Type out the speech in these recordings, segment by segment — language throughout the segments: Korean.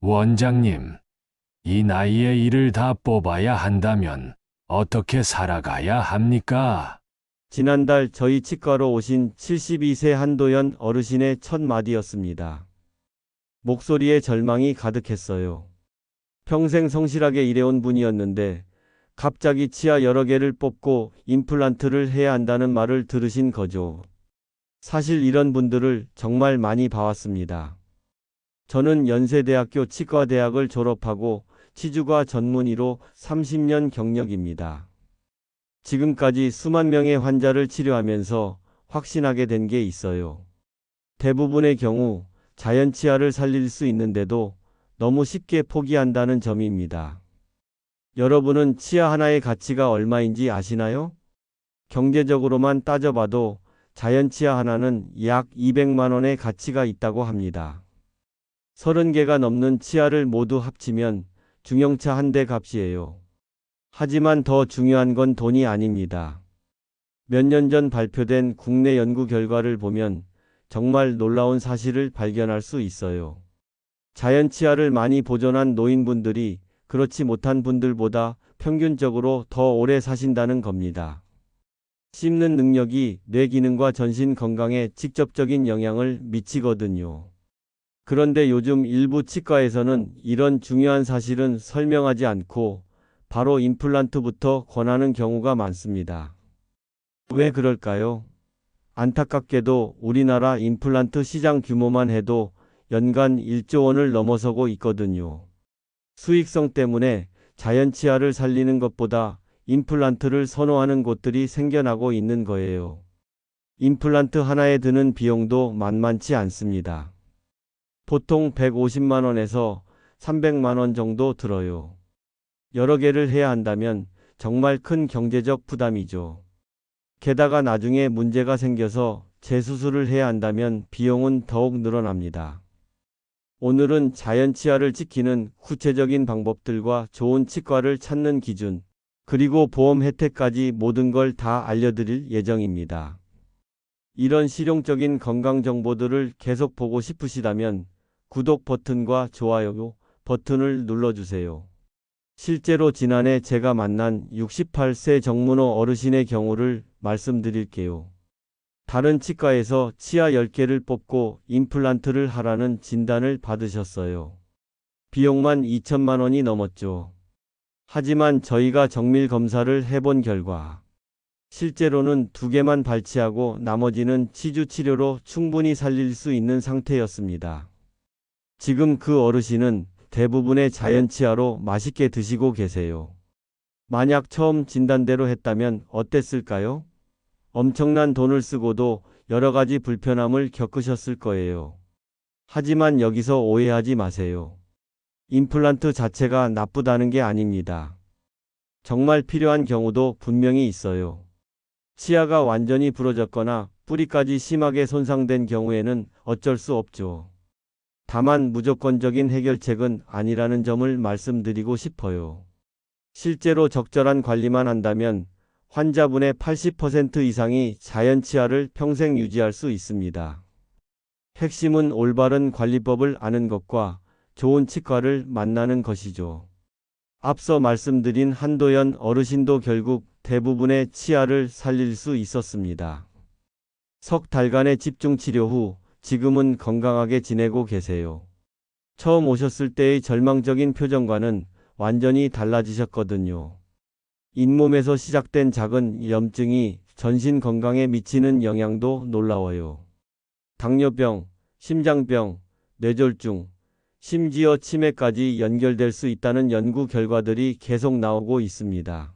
원장님, 이 나이에 일을 다 뽑아야 한다면 어떻게 살아가야 합니까? 지난달 저희 치과로 오신 72세 한도연 어르신의 첫 마디였습니다. 목소리에 절망이 가득했어요. 평생 성실하게 일해온 분이었는데 갑자기 치아 여러 개를 뽑고 임플란트를 해야 한다는 말을 들으신 거죠. 사실 이런 분들을 정말 많이 봐왔습니다. 저는 연세대학교 치과대학을 졸업하고 치주과 전문의로 30년 경력입니다. 지금까지 수만 명의 환자를 치료하면서 확신하게 된 게 있어요. 대부분의 경우 자연 치아를 살릴 수 있는데도 너무 쉽게 포기한다는 점입니다. 여러분은 치아 하나의 가치가 얼마인지 아시나요? 경제적으로만 따져봐도 자연 치아 하나는 약 200만 원의 가치가 있다고 합니다. 30개가 넘는 치아를 모두 합치면 중형차 한 대 값이에요. 하지만 더 중요한 건 돈이 아닙니다. 몇 년 전 발표된 국내 연구 결과를 보면 정말 놀라운 사실을 발견할 수 있어요. 자연 치아를 많이 보존한 노인분들이 그렇지 못한 분들보다 평균적으로 더 오래 사신다는 겁니다. 씹는 능력이 뇌 기능과 전신 건강에 직접적인 영향을 미치거든요. 그런데 요즘 일부 치과에서는 이런 중요한 사실은 설명하지 않고 바로 임플란트부터 권하는 경우가 많습니다. 왜 그럴까요? 안타깝게도 우리나라 임플란트 시장 규모만 해도 연간 1조 원을 넘어서고 있거든요. 수익성 때문에 자연 치아를 살리는 것보다 임플란트를 선호하는 곳들이 생겨나고 있는 거예요. 임플란트 하나에 드는 비용도 만만치 않습니다. 보통 150만 원에서 300만 원 정도 들어요. 여러 개를 해야 한다면 정말 큰 경제적 부담이죠. 게다가 나중에 문제가 생겨서 재수술을 해야 한다면 비용은 더욱 늘어납니다. 오늘은 자연 치아를 지키는 구체적인 방법들과 좋은 치과를 찾는 기준, 그리고 보험 혜택까지 모든 걸 다 알려드릴 예정입니다. 이런 실용적인 건강 정보들을 계속 보고 싶으시다면 구독 버튼과 좋아요 버튼을 눌러주세요. 실제로 지난해 제가 만난 68세 정문호 어르신의 경우를 말씀드릴게요. 다른 치과에서 치아 10개를 뽑고 임플란트를 하라는 진단을 받으셨어요. 비용만 2천만 원이 넘었죠. 하지만 저희가 정밀 검사를 해본 결과 실제로는 두 개만 발치하고 나머지는 치주 치료로 충분히 살릴 수 있는 상태였습니다. 지금 그 어르신은 대부분의 자연 치아로 맛있게 드시고 계세요. 만약 처음 진단대로 했다면 어땠을까요? 엄청난 돈을 쓰고도 여러 가지 불편함을 겪으셨을 거예요. 하지만 여기서 오해하지 마세요. 임플란트 자체가 나쁘다는 게 아닙니다. 정말 필요한 경우도 분명히 있어요. 치아가 완전히 부러졌거나 뿌리까지 심하게 손상된 경우에는 어쩔 수 없죠. 다만 무조건적인 해결책은 아니라는 점을 말씀드리고 싶어요. 실제로 적절한 관리만 한다면 환자분의 80% 이상이 자연 치아를 평생 유지할 수 있습니다. 핵심은 올바른 관리법을 아는 것과 좋은 치과를 만나는 것이죠. 앞서 말씀드린 한도연 어르신도 결국 대부분의 치아를 살릴 수 있었습니다. 석 달간의 집중 치료 후 지금은 건강하게 지내고 계세요. 처음 오셨을 때의 절망적인 표정과는 완전히 달라지셨거든요. 잇몸에서 시작된 작은 염증이 전신 건강에 미치는 영향도 놀라워요. 당뇨병, 심장병, 뇌졸중, 심지어 치매까지 연결될 수 있다는 연구 결과들이 계속 나오고 있습니다.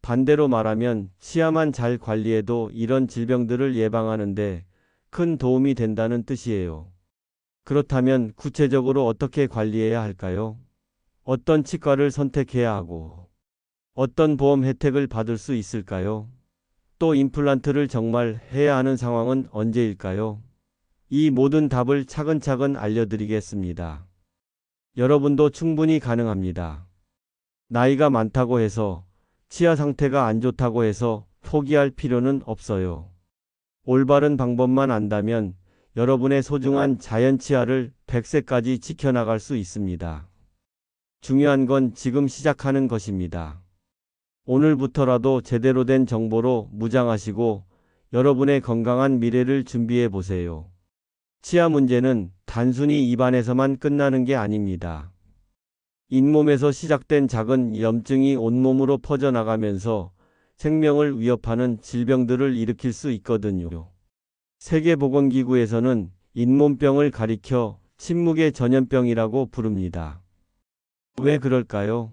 반대로 말하면 치아만 잘 관리해도 이런 질병들을 예방하는데 큰 도움이 된다는 뜻이에요. 그렇다면 구체적으로 어떻게 관리해야 할까요? 어떤 치과를 선택해야 하고 어떤 보험 혜택을 받을 수 있을까요? 또 임플란트를 정말 해야 하는 상황은 언제일까요? 이 모든 답을 차근차근 알려드리겠습니다. 여러분도 충분히 가능합니다. 나이가 많다고 해서 치아 상태가 안 좋다고 해서 포기할 필요는 없어요. 올바른 방법만 안다면 여러분의 소중한 자연 치아를 100세까지 지켜나갈 수 있습니다. 중요한 건 지금 시작하는 것입니다. 오늘부터라도 제대로 된 정보로 무장하시고 여러분의 건강한 미래를 준비해 보세요. 치아 문제는 단순히 입안에서만 끝나는 게 아닙니다. 잇몸에서 시작된 작은 염증이 온몸으로 퍼져나가면서 생명을 위협하는 질병들을 일으킬 수 있거든요. 세계보건기구에서는 잇몸병을 가리켜 침묵의 전염병이라고 부릅니다. 왜 그럴까요?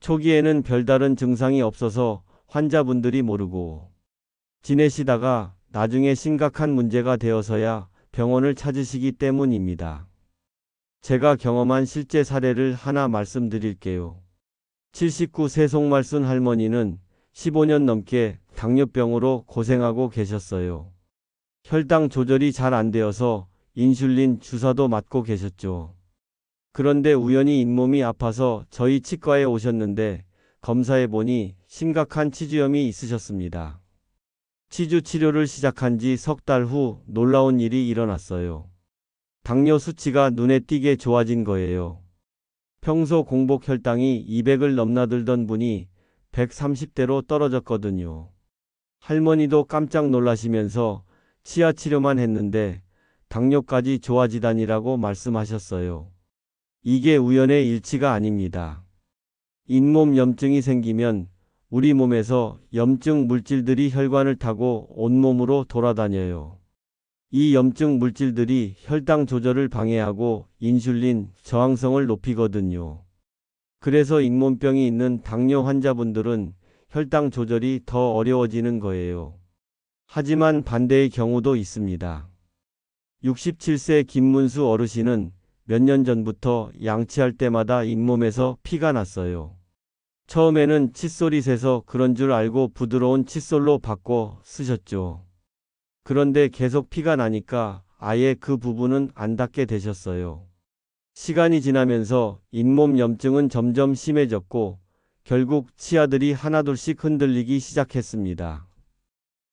초기에는 별다른 증상이 없어서 환자분들이 모르고 지내시다가 나중에 심각한 문제가 되어서야 병원을 찾으시기 때문입니다. 제가 경험한 실제 사례를 하나 말씀드릴게요. 79세 송말순 할머니는 15년 넘게 당뇨병으로 고생하고 계셨어요. 혈당 조절이 잘 안 되어서 인슐린 주사도 맞고 계셨죠. 그런데 우연히 잇몸이 아파서 저희 치과에 오셨는데 검사해 보니 심각한 치주염이 있으셨습니다. 치주 치료를 시작한 지 석 달 후 놀라운 일이 일어났어요. 당뇨 수치가 눈에 띄게 좋아진 거예요. 평소 공복 혈당이 200을 넘나들던 분이 130대로 떨어졌거든요. 할머니도 깜짝 놀라시면서 치아 치료만 했는데 당뇨까지 좋아지다니라고 말씀하셨어요. 이게 우연의 일치가 아닙니다. 잇몸 염증이 생기면 우리 몸에서 염증 물질들이 혈관을 타고 온몸으로 돌아다녀요. 이 염증 물질들이 혈당 조절을 방해하고 인슐린 저항성을 높이거든요. 그래서 잇몸병이 있는 당뇨 환자분들은 혈당 조절이 더 어려워지는 거예요. 하지만 반대의 경우도 있습니다. 67세 김문수 어르신은 몇 년 전부터 양치할 때마다 잇몸에서 피가 났어요. 처음에는 칫솔이 새서 그런 줄 알고 부드러운 칫솔로 바꿔 쓰셨죠. 그런데 계속 피가 나니까 아예 그 부분은 안 닿게 되셨어요. 시간이 지나면서 잇몸 염증은 점점 심해졌고 결국 치아들이 하나둘씩 흔들리기 시작했습니다.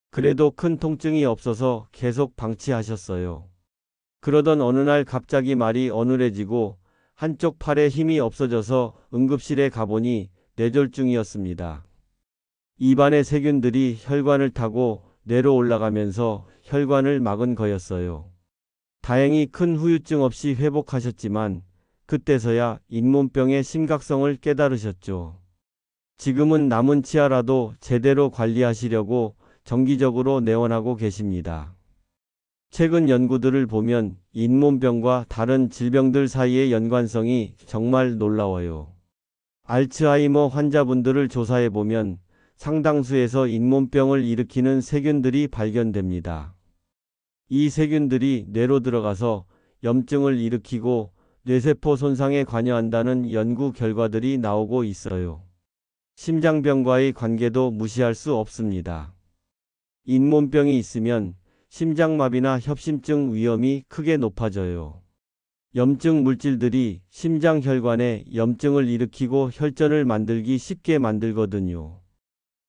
그래도 큰 통증이 없어서 계속 방치하셨어요. 그러던 어느 날 갑자기 말이 어눌해지고 한쪽 팔에 힘이 없어져서 응급실에 가보니 뇌졸중이었습니다. 입안의 세균들이 혈관을 타고 뇌로 올라가면서 혈관을 막은 거였어요. 다행히 큰 후유증 없이 회복하셨지만 그때서야 잇몸병의 심각성을 깨달으셨죠. 지금은 남은 치아라도 제대로 관리하시려고 정기적으로 내원하고 계십니다. 최근 연구들을 보면 잇몸병과 다른 질병들 사이의 연관성이 정말 놀라워요. 알츠하이머 환자분들을 조사해 보면 상당수에서 잇몸병을 일으키는 세균들이 발견됩니다. 이 세균들이 뇌로 들어가서 염증을 일으키고 뇌세포 손상에 관여한다는 연구 결과들이 나오고 있어요. 심장병과의 관계도 무시할 수 없습니다. 잇몸병이 있으면 심장마비나 협심증 위험이 크게 높아져요. 염증 물질들이 심장 혈관에 염증을 일으키고 혈전을 만들기 쉽게 만들거든요.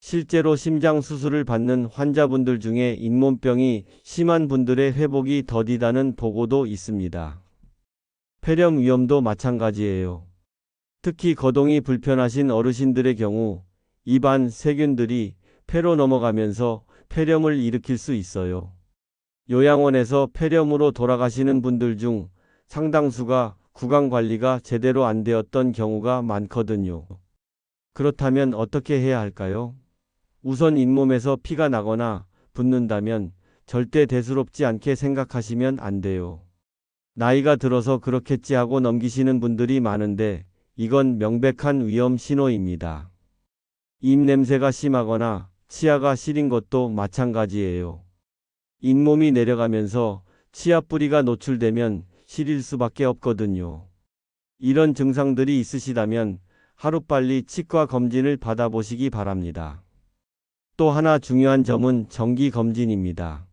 실제로 심장 수술을 받는 환자분들 중에 잇몸병이 심한 분들의 회복이 더디다는 보고도 있습니다. 폐렴 위험도 마찬가지예요. 특히 거동이 불편하신 어르신들의 경우 입안 세균들이 폐로 넘어가면서 폐렴을 일으킬 수 있어요. 요양원에서 폐렴으로 돌아가시는 분들 중 상당수가 구강 관리가 제대로 안 되었던 경우가 많거든요. 그렇다면 어떻게 해야 할까요? 우선 잇몸에서 피가 나거나 붓는다면 절대 대수롭지 않게 생각하시면 안 돼요. 나이가 들어서 그렇겠지 하고 넘기시는 분들이 많은데 이건 명백한 위험 신호입니다. 입 냄새가 심하거나 치아가 시린 것도 마찬가지예요. 잇몸이 내려가면서 치아 뿌리가 노출되면 시릴 수밖에 없거든요. 이런 증상들이 있으시다면 하루빨리 치과 검진을 받아보시기 바랍니다. 또 하나 중요한 점은 정기 검진입니다.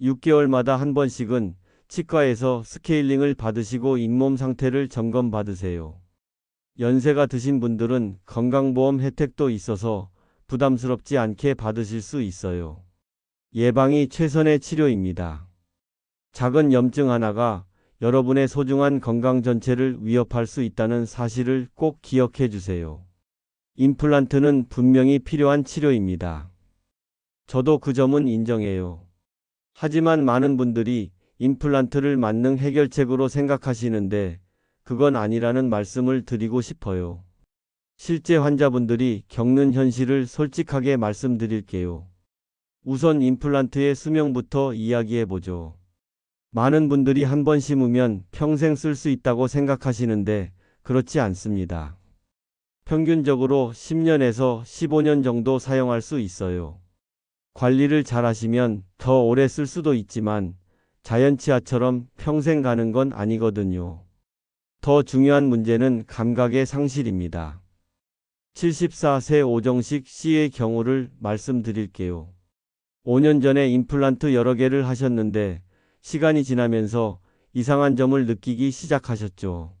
6개월마다 한 번씩은 치과에서 스케일링을 받으시고 잇몸 상태를 점검 받으세요. 연세가 드신 분들은 건강보험 혜택도 있어서 부담스럽지 않게 받으실 수 있어요. 예방이 최선의 치료입니다. 작은 염증 하나가 여러분의 소중한 건강 전체를 위협할 수 있다는 사실을 꼭 기억해 주세요. 임플란트는 분명히 필요한 치료입니다. 저도 그 점은 인정해요. 하지만 많은 분들이 임플란트를 만능 해결책으로 생각하시는데 그건 아니라는 말씀을 드리고 싶어요. 실제 환자분들이 겪는 현실을 솔직하게 말씀드릴게요. 우선 임플란트의 수명부터 이야기해 보죠. 많은 분들이 한 번 심으면 평생 쓸 수 있다고 생각하시는데 그렇지 않습니다. 평균적으로 10년에서 15년 정도 사용할 수 있어요. 관리를 잘 하시면 더 오래 쓸 수도 있지만 자연치아처럼 평생 가는 건 아니거든요. 더 중요한 문제는 감각의 상실입니다. 74세 오정식 씨의 경우를 말씀드릴게요. 5년 전에 임플란트 여러 개를 하셨는데 시간이 지나면서 이상한 점을 느끼기 시작하셨죠.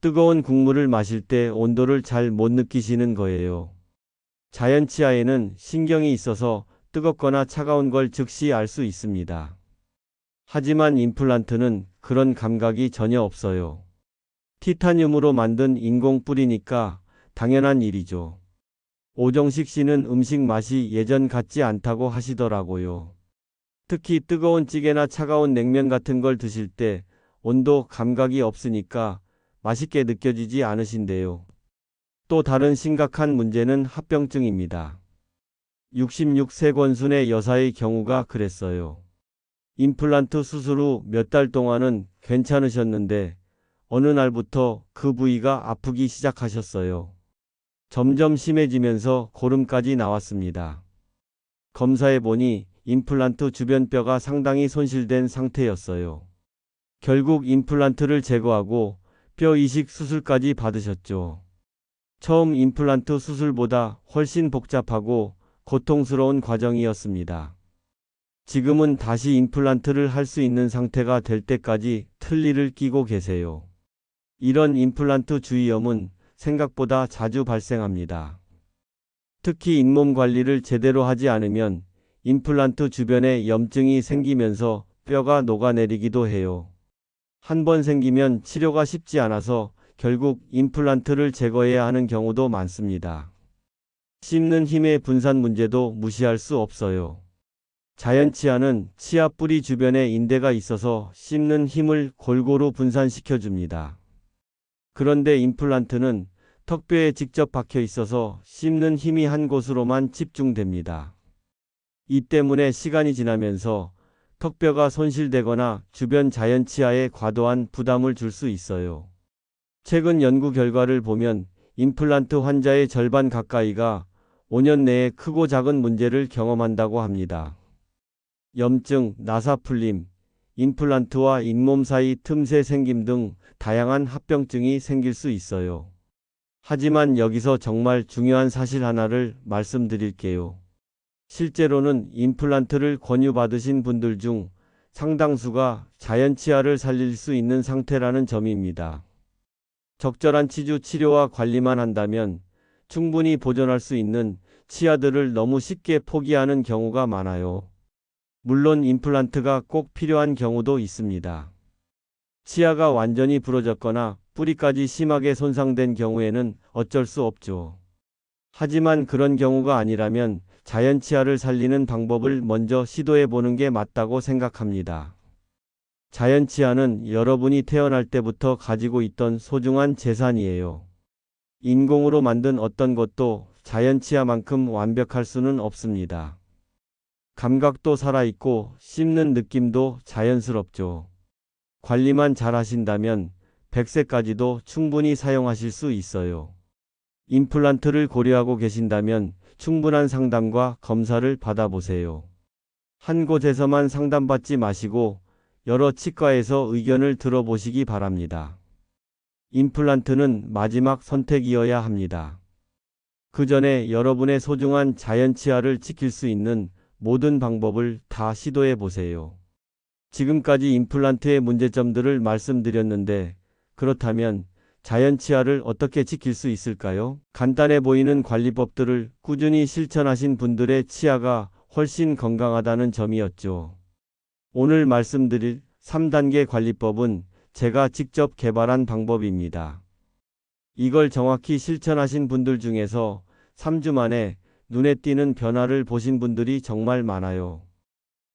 뜨거운 국물을 마실 때 온도를 잘 못 느끼시는 거예요. 자연치아에는 신경이 있어서 뜨겁거나 차가운 걸 즉시 알 수 있습니다. 하지만 임플란트는 그런 감각이 전혀 없어요. 티타늄으로 만든 인공 뿔이니까 당연한 일이죠. 오정식 씨는 음식 맛이 예전 같지 않다고 하시더라고요. 특히 뜨거운 찌개나 차가운 냉면 같은 걸 드실 때 온도 감각이 없으니까 맛있게 느껴지지 않으신데요. 또 다른 심각한 문제는 합병증입니다. 66세 권순의 여사의 경우가 그랬어요. 임플란트 수술 후 몇 달 동안은 괜찮으셨는데 어느 날부터 그 부위가 아프기 시작하셨어요. 점점 심해지면서 고름까지 나왔습니다. 검사해 보니 임플란트 주변 뼈가 상당히 손실된 상태였어요. 결국 임플란트를 제거하고 뼈 이식 수술까지 받으셨죠. 처음 임플란트 수술보다 훨씬 복잡하고 고통스러운 과정이었습니다. 지금은 다시 임플란트를 할 수 있는 상태가 될 때까지 틀니를 끼고 계세요. 이런 임플란트 주의염은 생각보다 자주 발생합니다. 특히 잇몸 관리를 제대로 하지 않으면 임플란트 주변에 염증이 생기면서 뼈가 녹아내리기도 해요. 한 번 생기면 치료가 쉽지 않아서 결국 임플란트를 제거해야 하는 경우도 많습니다. 씹는 힘의 분산 문제도 무시할 수 없어요. 자연치아는 치아 뿌리 주변에 인대가 있어서 씹는 힘을 골고루 분산시켜 줍니다. 그런데 임플란트는 턱뼈에 직접 박혀 있어서 씹는 힘이 한 곳으로만 집중됩니다. 이 때문에 시간이 지나면서 턱뼈가 손실되거나 주변 자연치아에 과도한 부담을 줄 수 있어요. 최근 연구 결과를 보면 임플란트 환자의 절반 가까이가 5년 내에 크고 작은 문제를 경험한다고 합니다. 염증, 나사풀림, 임플란트와 잇몸 사이 틈새 생김 등 다양한 합병증이 생길 수 있어요. 하지만 여기서 정말 중요한 사실 하나를 말씀드릴게요. 실제로는 임플란트를 권유받으신 분들 중 상당수가 자연 치아를 살릴 수 있는 상태라는 점입니다. 적절한 치주 치료와 관리만 한다면 충분히 보존할 수 있는 치아들을 너무 쉽게 포기하는 경우가 많아요. 물론 임플란트가 꼭 필요한 경우도 있습니다. 치아가 완전히 부러졌거나 뿌리까지 심하게 손상된 경우에는 어쩔 수 없죠. 하지만 그런 경우가 아니라면 자연치아를 살리는 방법을 먼저 시도해 보는 게 맞다고 생각합니다. 자연치아는 여러분이 태어날 때부터 가지고 있던 소중한 재산이에요. 인공으로 만든 어떤 것도 자연치아만큼 완벽할 수는 없습니다. 감각도 살아있고 씹는 느낌도 자연스럽죠. 관리만 잘 하신다면 100세까지도 충분히 사용하실 수 있어요. 임플란트를 고려하고 계신다면 충분한 상담과 검사를 받아보세요. 한 곳에서만 상담받지 마시고 여러 치과에서 의견을 들어보시기 바랍니다. 임플란트는 마지막 선택이어야 합니다. 그 전에 여러분의 소중한 자연 치아를 지킬 수 있는 모든 방법을 다 시도해 보세요. 지금까지 임플란트의 문제점들을 말씀드렸는데 그렇다면 자연 치아를 어떻게 지킬 수 있을까요? 간단해 보이는 관리법들을 꾸준히 실천하신 분들의 치아가 훨씬 건강하다는 점이었죠. 오늘 말씀드릴 3단계 관리법은 제가 직접 개발한 방법입니다. 이걸 정확히 실천하신 분들 중에서 3주 만에 눈에 띄는 변화를 보신 분들이 정말 많아요.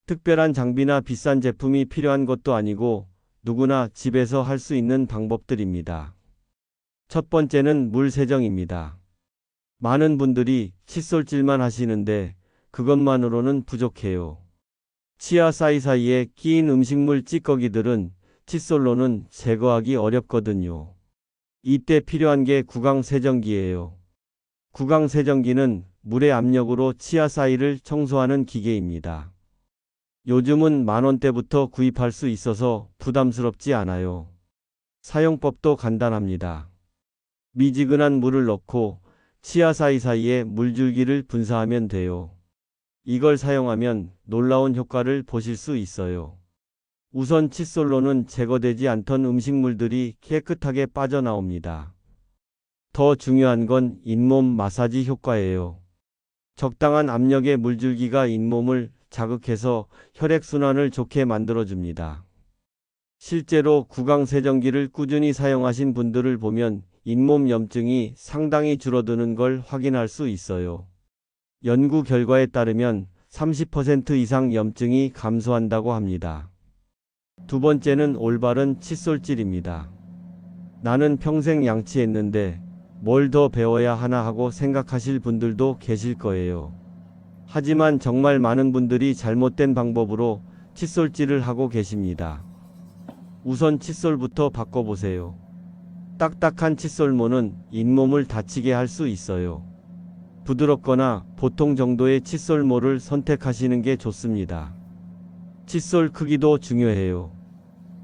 특별한 장비나 비싼 제품이 필요한 것도 아니고 누구나 집에서 할 수 있는 방법들입니다. 첫 번째는 물 세정입니다. 많은 분들이 칫솔질만 하시는데 그것만으로는 부족해요. 치아 사이사이에 끼인 음식물 찌꺼기들은 칫솔로는 제거하기 어렵거든요. 이때 필요한 게 구강 세정기예요. 구강 세정기는 물의 압력으로 치아 사이를 청소하는 기계입니다. 요즘은 만 원대부터 구입할 수 있어서 부담스럽지 않아요. 사용법도 간단합니다. 미지근한 물을 넣고 치아 사이사이에 물줄기를 분사하면 돼요. 이걸 사용하면 놀라운 효과를 보실 수 있어요. 우선 칫솔로는 제거되지 않던 음식물들이 깨끗하게 빠져나옵니다. 더 중요한 건 잇몸 마사지 효과예요. 적당한 압력의 물줄기가 잇몸을 자극해서 혈액순환을 좋게 만들어줍니다. 실제로 구강세정기를 꾸준히 사용하신 분들을 보면 잇몸 염증이 상당히 줄어드는 걸 확인할 수 있어요. 연구 결과에 따르면 30% 이상 염증이 감소한다고 합니다. 두 번째는 올바른 칫솔질입니다. 나는 평생 양치했는데 뭘 더 배워야 하나 하고 생각하실 분들도 계실 거예요. 하지만 정말 많은 분들이 잘못된 방법으로 칫솔질을 하고 계십니다. 우선 칫솔부터 바꿔보세요. 딱딱한 칫솔모는 잇몸을 다치게 할 수 있어요. 부드럽거나 보통 정도의 칫솔모를 선택하시는 게 좋습니다. 칫솔 크기도 중요해요.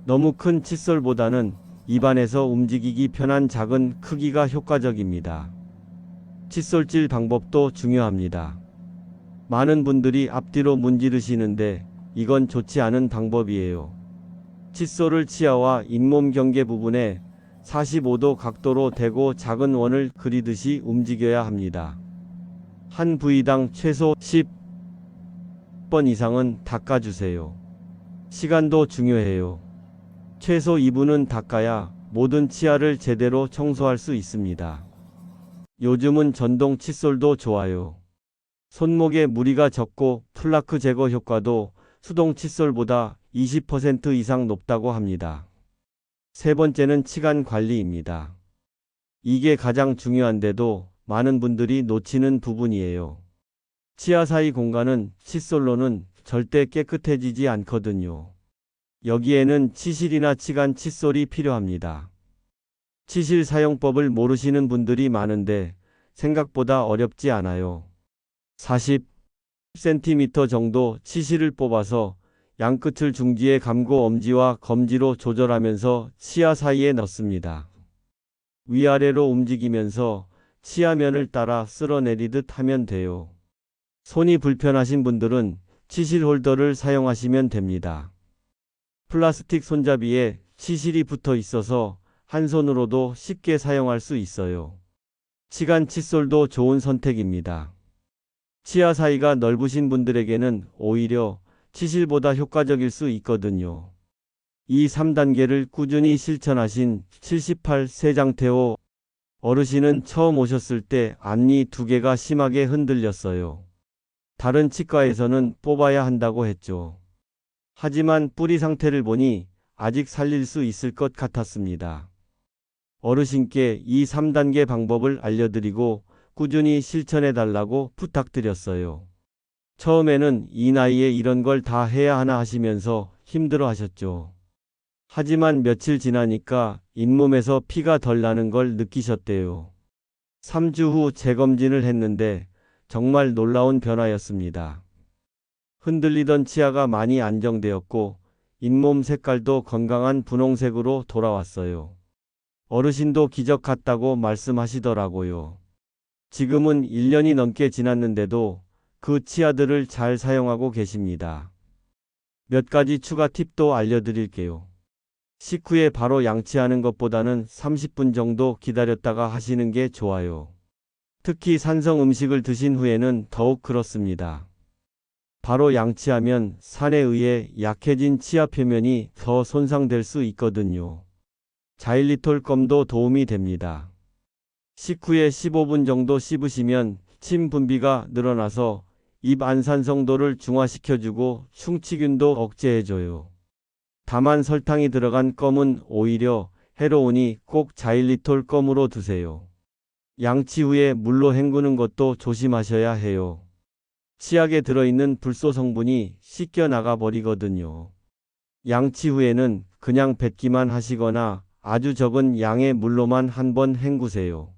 너무 큰 칫솔보다는 입안에서 움직이기 편한 작은 크기가 효과적입니다. 칫솔질 방법도 중요합니다. 많은 분들이 앞뒤로 문지르시는데 이건 좋지 않은 방법이에요. 칫솔을 치아와 잇몸 경계 부분에 45도 각도로 대고 작은 원을 그리듯이 움직여야 합니다. 한 부위당 최소 10번 이상은 닦아주세요. 시간도 중요해요. 최소 2분은 닦아야 모든 치아를 제대로 청소할 수 있습니다. 요즘은 전동 칫솔도 좋아요. 손목에 무리가 적고 플라크 제거 효과도 수동 칫솔보다 20% 이상 높다고 합니다. 세 번째는 치간 관리입니다. 이게 가장 중요한데도 많은 분들이 놓치는 부분이에요. 치아 사이 공간은 칫솔로는 절대 깨끗해지지 않거든요. 여기에는 치실이나 치간 칫솔이 필요합니다. 치실 사용법을 모르시는 분들이 많은데 생각보다 어렵지 않아요. 40cm 정도 치실을 뽑아서 양끝을 중지에 감고 엄지와 검지로 조절하면서 치아 사이에 넣습니다. 위아래로 움직이면서 치아면을 따라 쓸어내리듯 하면 돼요. 손이 불편하신 분들은 치실 홀더를 사용하시면 됩니다. 플라스틱 손잡이에 치실이 붙어 있어서 한 손으로도 쉽게 사용할 수 있어요. 치간 칫솔도 좋은 선택입니다. 치아 사이가 넓으신 분들에게는 오히려 치실보다 효과적일 수 있거든요. 이 3단계를 꾸준히 실천하신 78세 장태호 어르신은 처음 오셨을 때 앞니 두 개가 심하게 흔들렸어요. 다른 치과에서는 뽑아야 한다고 했죠. 하지만 뿌리 상태를 보니 아직 살릴 수 있을 것 같았습니다. 어르신께 이 3단계 방법을 알려드리고 꾸준히 실천해 달라고 부탁드렸어요. 처음에는 이 나이에 이런 걸 다 해야 하나 하시면서 힘들어 하셨죠. 하지만 며칠 지나니까 잇몸에서 피가 덜 나는 걸 느끼셨대요. 3주 후 재검진을 했는데 정말 놀라운 변화였습니다. 흔들리던 치아가 많이 안정되었고 잇몸 색깔도 건강한 분홍색으로 돌아왔어요. 어르신도 기적 같다고 말씀하시더라고요. 지금은 1년이 넘게 지났는데도 그 치아들을 잘 사용하고 계십니다. 몇 가지 추가 팁도 알려드릴게요. 식후에 바로 양치하는 것보다는 30분 정도 기다렸다가 하시는 게 좋아요. 특히 산성 음식을 드신 후에는 더욱 그렇습니다. 바로 양치하면 산에 의해 약해진 치아 표면이 더 손상될 수 있거든요. 자일리톨 껌도 도움이 됩니다. 식후에 15분 정도 씹으시면 침 분비가 늘어나서 입 안산성도를 중화시켜주고 충치균도 억제해줘요. 다만 설탕이 들어간 껌은 오히려 해로우니 꼭 자일리톨 껌으로 드세요. 양치 후에 물로 헹구는 것도 조심하셔야 해요. 치약에 들어있는 불소 성분이 씻겨 나가 버리거든요. 양치 후에는 그냥 뱉기만 하시거나 아주 적은 양의 물로만 한 번 헹구세요.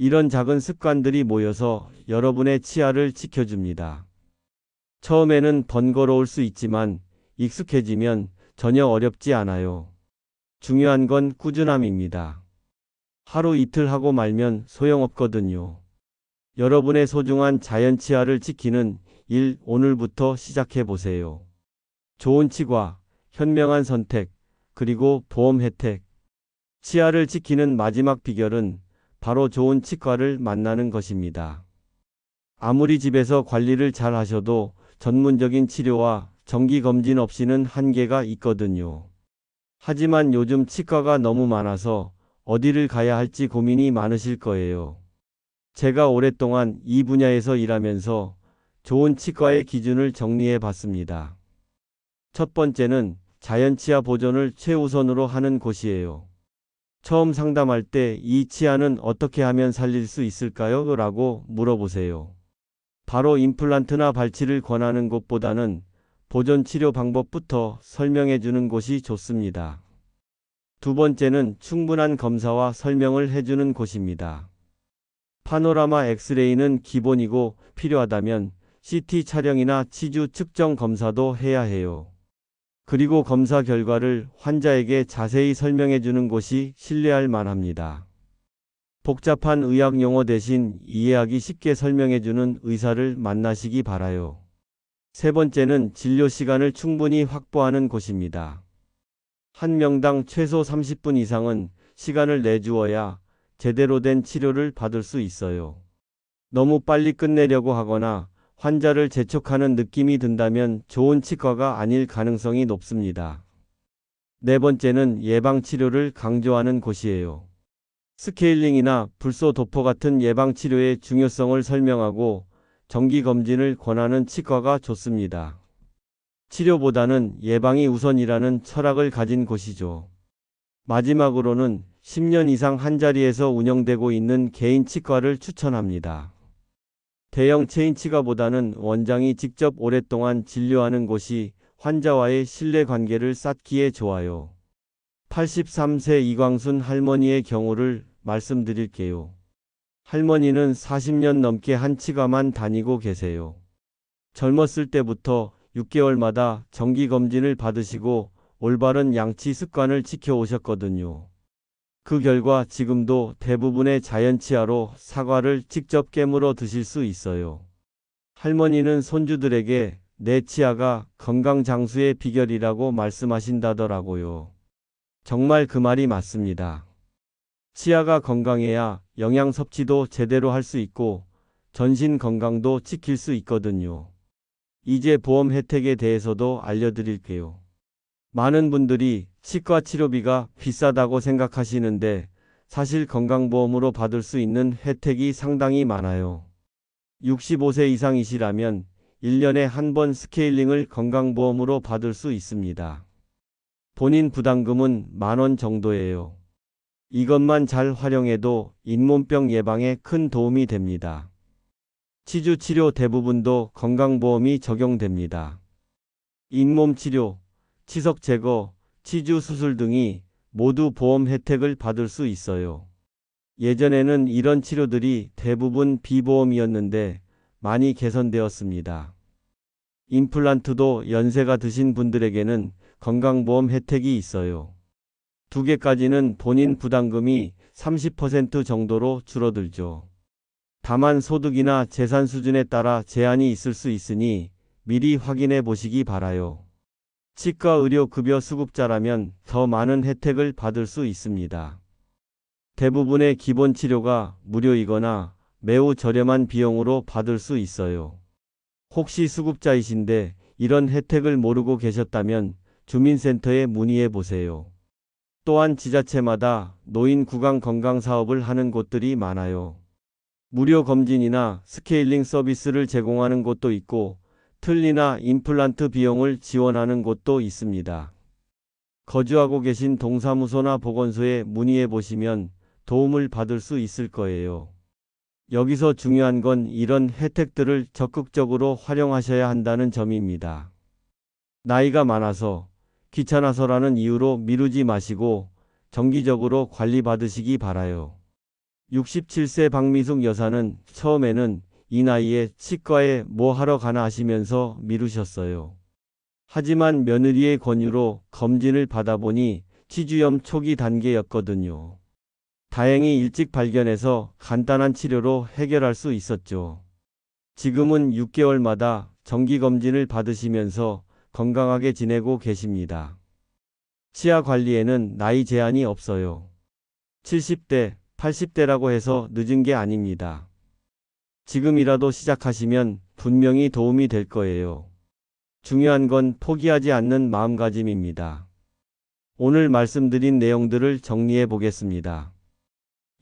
이런 작은 습관들이 모여서 여러분의 치아를 지켜줍니다. 처음에는 번거로울 수 있지만 익숙해지면 전혀 어렵지 않아요. 중요한 건 꾸준함입니다. 하루 이틀 하고 말면 소용없거든요. 여러분의 소중한 자연 치아를 지키는 일 오늘부터 시작해 보세요. 좋은 치과, 현명한 선택, 그리고 보험 혜택. 치아를 지키는 마지막 비결은 바로 좋은 치과를 만나는 것입니다. 아무리 집에서 관리를 잘 하셔도 전문적인 치료와 정기 검진 없이는 한계가 있거든요. 하지만 요즘 치과가 너무 많아서 어디를 가야 할지 고민이 많으실 거예요. 제가 오랫동안 이 분야에서 일하면서 좋은 치과의 기준을 정리해 봤습니다. 첫 번째는 자연치아 보존을 최우선으로 하는 곳이에요. 처음 상담할 때 이 치아는 어떻게 하면 살릴 수 있을까요? 라고 물어보세요. 바로 임플란트나 발치를 권하는 곳보다는 보존 치료 방법부터 설명해 주는 곳이 좋습니다. 두 번째는 충분한 검사와 설명을 해주는 곳입니다. 파노라마 엑스레이는 기본이고 필요하다면 CT 촬영이나 치주 측정 검사도 해야 해요. 그리고 검사 결과를 환자에게 자세히 설명해 주는 곳이 신뢰할 만합니다. 복잡한 의학 용어 대신 이해하기 쉽게 설명해 주는 의사를 만나시기 바라요. 세 번째는 진료 시간을 충분히 확보하는 곳입니다. 한 명당 최소 30분 이상은 시간을 내주어야 제대로 된 치료를 받을 수 있어요. 너무 빨리 끝내려고 하거나 환자를 재촉하는 느낌이 든다면 좋은 치과가 아닐 가능성이 높습니다. 네 번째는 예방치료를 강조하는 곳이에요. 스케일링이나 불소 도포 같은 예방치료의 중요성을 설명하고 정기검진을 권하는 치과가 좋습니다. 치료보다는 예방이 우선이라는 철학을 가진 곳이죠. 마지막으로는 10년 이상 한자리에서 운영되고 있는 개인 치과를 추천합니다. 대형 체인 치과보다는 원장이 직접 오랫동안 진료하는 곳이 환자와의 신뢰 관계를 쌓기에 좋아요. 83세 이광순 할머니의 경우를 말씀드릴게요. 할머니는 40년 넘게 한 치과만 다니고 계세요. 젊었을 때부터 6개월마다 정기검진을 받으시고 올바른 양치 습관을 지켜오셨거든요. 그 결과 지금도 대부분의 자연치아로 사과를 직접 깨물어 드실 수 있어요. 할머니는 손주들에게 내 치아가 건강 장수의 비결이라고 말씀하신다더라고요. 정말 그 말이 맞습니다. 치아가 건강해야 영양 섭취도 제대로 할 수 있고 전신 건강도 지킬 수 있거든요. 이제 보험 혜택에 대해서도 알려드릴게요. 많은 분들이 치과 치료비가 비싸다고 생각하시는데 사실 건강보험으로 받을 수 있는 혜택이 상당히 많아요. 65세 이상이시라면 1년에 한 번 스케일링을 건강보험으로 받을 수 있습니다. 본인 부담금은 만원 정도예요. 이것만 잘 활용해도 잇몸병 예방에 큰 도움이 됩니다. 치주 치료 대부분도 건강보험이 적용됩니다. 잇몸 치료, 치석 제거, 치주 수술 등이 모두 보험 혜택을 받을 수 있어요. 예전에는 이런 치료들이 대부분 비보험이었는데 많이 개선되었습니다. 임플란트도 연세가 드신 분들에게는 건강보험 혜택이 있어요. 두 개까지는 본인 부담금이 30% 정도로 줄어들죠. 다만 소득이나 재산 수준에 따라 제한이 있을 수 있으니 미리 확인해 보시기 바라요. 치과 의료 급여 수급자라면 더 많은 혜택을 받을 수 있습니다. 대부분의 기본 치료가 무료이거나 매우 저렴한 비용으로 받을 수 있어요. 혹시 수급자이신데 이런 혜택을 모르고 계셨다면 주민센터에 문의해 보세요. 또한 지자체마다 노인 구강 건강 사업을 하는 곳들이 많아요. 무료 검진이나 스케일링 서비스를 제공하는 곳도 있고 틀니나 임플란트 비용을 지원하는 곳도 있습니다. 거주하고 계신 동사무소나 보건소에 문의해 보시면 도움을 받을 수 있을 거예요. 여기서 중요한 건 이런 혜택들을 적극적으로 활용하셔야 한다는 점입니다. 나이가 많아서 귀찮아서라는 이유로 미루지 마시고 정기적으로 관리받으시기 바라요. 67세 박미숙 여사는 처음에는 이 나이에 치과에 뭐 하러 가나 하시면서 미루셨어요. 하지만 며느리의 권유로 검진을 받아보니 치주염 초기 단계였거든요. 다행히 일찍 발견해서 간단한 치료로 해결할 수 있었죠. 지금은 6개월마다 정기검진을 받으시면서 건강하게 지내고 계십니다. 치아 관리에는 나이 제한이 없어요. 70대, 80대라고 해서 늦은 게 아닙니다. 지금이라도 시작하시면 분명히 도움이 될 거예요. 중요한 건 포기하지 않는 마음가짐입니다. 오늘 말씀드린 내용들을 정리해 보겠습니다.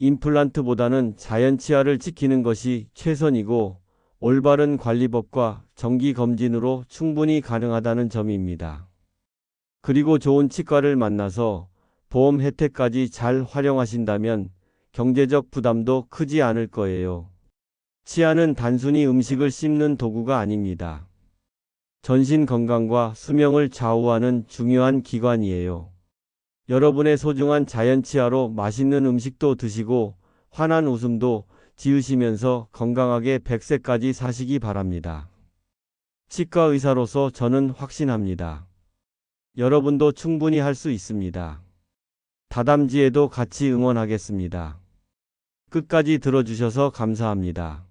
임플란트보다는 자연 치아를 지키는 것이 최선이고 올바른 관리법과 정기 검진으로 충분히 가능하다는 점입니다. 그리고 좋은 치과를 만나서 보험 혜택까지 잘 활용하신다면 경제적 부담도 크지 않을 거예요. 치아는 단순히 음식을 씹는 도구가 아닙니다. 전신 건강과 수명을 좌우하는 중요한 기관이에요. 여러분의 소중한 자연 치아로 맛있는 음식도 드시고 환한 웃음도 지으시면서 건강하게 100세까지 사시기 바랍니다. 치과 의사로서 저는 확신합니다. 여러분도 충분히 할 수 있습니다. 다담지에도 같이 응원하겠습니다. 끝까지 들어주셔서 감사합니다.